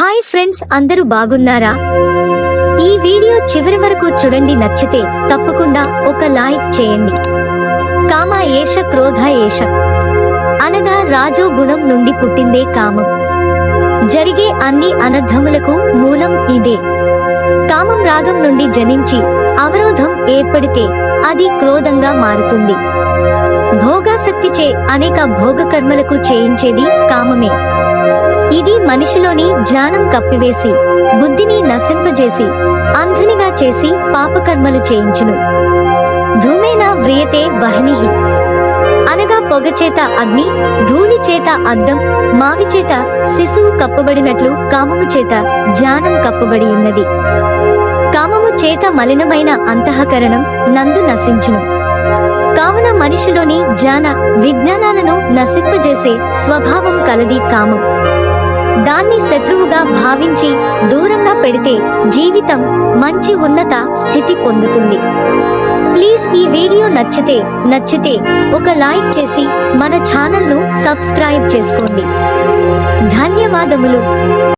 Hi friends అందరూ బాగున్నారా? ఈ వీడియో చివరి వరకు చూడండి నచ్చితే తప్పకుండా ఒక లైక్ చేయండి. కామ ఏష క్రోధ ఏష. అనగా రాజో గుణం నుండి పుట్టిందే కామం. జరిగే అన్ని అనర్థములకు మూలం ఇదే. కామం రాగం నుండి జనించి అవరోధం ఏర్పడితే అది క్రోధంగా మారుతుంది. భోగాసక్తిచే అనేక భోగకర్మలకు చేయించేది కామమే. ఇది మనిషిలోని జ్ఞానం కప్పివేసి బుద్ధిని నశింపజేసి అంధునిగా చేసి పాపకర్మలు చేయించును. ధూమేనా వ్రియతే వహనిహి అనగా పొగచేత అగ్ని ధూళి చేత అద్దం మావి చేత శిశువు కప్పబడినట్లు కామము చేత జ్ఞానం కప్పబడి ఉన్నది కామము చేత మలినమైన అంతఃకరణం నందు నశించును. కావున మనిషిలోని జ్ఞాన విజ్ఞానాలను నశింపజేసే స్వభావం కలది కామం. దాన్ని శత్రువుగా భావించి దూరంగా పెడితే జీవితం మంచి ఉన్నత స్థితి పొందుతుంది. ప్లీజ్ ఈ వీడియో నచ్చితే నచ్చితే ఒక లైక్ చేసి మన ఛానల్ను సబ్స్క్రైబ్ చేసుకోండి. ధన్యవాదములు.